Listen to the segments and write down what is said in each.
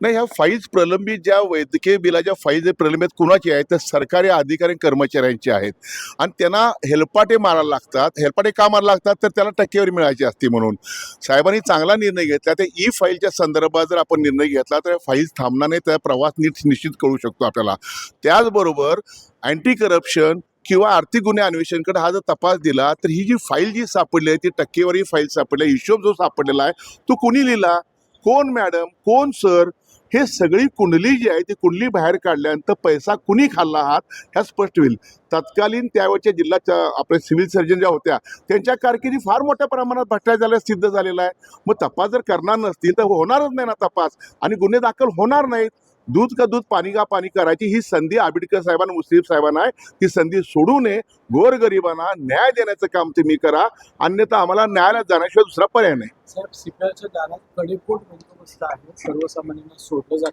नाही ह्या फाईल्स प्रलंबित ज्या वैद्यकीय बिलाच्या फाईल्स जे प्रलंबित कुणाची आहेत तर सरकारी अधिकारी कर्मचाऱ्यांची कर्मचाऱ्यांचे आहेत. आणि त्यांना हेलपाटे मारायला लागतात. हेलपाटे का मारायला लागतात? तर त्याला टक्केवारी मिळायची असते म्हणून. साहेबांनी चांगला निर्णय घेतला. त्या ई फाईलच्या संदर्भात जर आपण निर्णय घेतला तर फाईल्स थांबणार नाही त्या प्रवास नीट निश्चित करू शकतो आपल्याला. त्याचबरोबर अँटी करप्शन किंवा आर्थिक गुन्हे अन्वेषणकडे हा जर तपास दिला तर ही जी फाईल जी सापडली आहे ती टक्केवारी फाईल सापडली आहे. हिशोब जो सापडलेला आहे तो कुणी लिहिला? कोण मॅडम कोण सर हे सगळी कुंडली जी आहे ती कुंडली बाहेर काढल्यानंतर पैसा कुणी खाल्ला आहात ह्या स्पष्ट होईल. तत्कालीन त्यावेळच्या जिल्ह्याच्या आपल्या सिव्हिल सर्जन ज्या होत्या त्यांच्या कारकिर्दी फार मोठ्या प्रमाणात भ्रष्टाचार झाल्यास सिद्ध झालेला आहे. मग तपास जर करणार नसतील तर होणारच नाही ना तपास. आणि गुन्हे दाखल होणार नाहीत. दूध का दूध पाणी का पाणी करायची ही संधी आंबेडकर साहेबांना मुस्लिम साहेबांना आहे. ती संधी सोडू नये. गोरगरिबांना न्याय देण्याचं काम तुम्ही करा. अन्यथा आम्हाला न्यायालयात जाण्याशिवाय दुसरा पर्याय नाही. साहेब दारात कडेकोट बंदोबस्त आहे. सर्वसामान्यांना सोडलं जात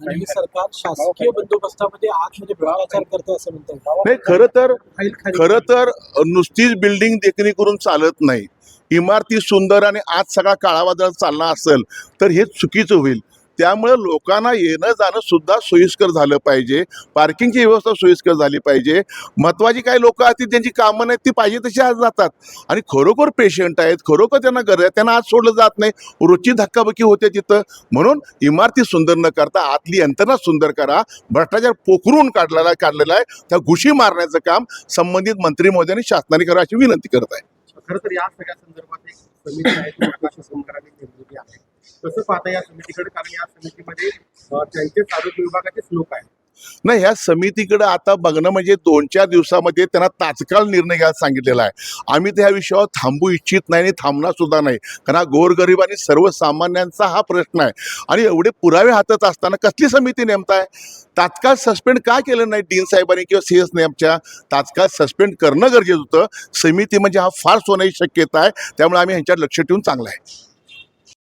आणि सरकार शासकीय बंदोबस्तामध्ये आतमध्ये भ्रष्टाचार करतं असं म्हणतात नाही खरं तर खरं तर नुसतीच बिल्डिंग देखणी करून चालत नाही. इमारती सुंदर आणि आज सगळा काळावादळ चालला असेल तर हे चुकीचं होईल. त्यामुळे लोकांना येणं जाणं सुद्धा सोयीस्कर झालं पाहिजे. पार्किंगची व्यवस्था सोयीस्कर झाली पाहिजे. महत्वाची काही लोक असतील त्यांची कामं नाहीत ती पाहिजे तशी आज जातात. आणि खरोखर पेशंट आहेत खरोखर त्यांना गरज आहे त्यांना आज सोडलं जात नाही. रोजची धक्काबक्की होते तिथं. म्हणून इमारती सुंदर न करता आतली यंत्रणा सुंदर करा. भ्रष्टाचार पोखरून काढलेला काढलेला आहे. त्या घुशी मारण्याचं काम संबंधित मंत्री महोदयांनी शासनाने करा अशी विनंती करत आहे. खरं तर या सगळ्या संदर्भात एक समिती आहे. कसं पाहता या समितीकडे कारण या समितीमध्ये त्यांचे त्यांचेच आरोग्य विभागाचेच लोक आहेत. नाही ह्या समितीकडे आता बघणं म्हणजे दोन चार दिवसामध्ये त्यांना तात्काळ निर्णय घ्यायला सांगितलेला आहे. आम्ही त्या विषयावर थांबू इच्छित नाही आणि थांबणार सुद्धा नाही. कारण हा गोरगरीब आणि सर्वसामान्यांचा हा प्रश्न आहे. आणि एवढे पुरावे हातात असताना कसली समिती नेमताय तात्काळ सस्पेंड का केलं नाही डीन साहेबांनी किंवा सी एस नेमच्या? तात्काळ सस्पेंड करणं गरजेचं होतं. समिती म्हणजे हा फार होण्याची शक्यता आहे. त्यामुळे आम्ही ह्यांच्यावर लक्ष ठेवून चांगला आहे.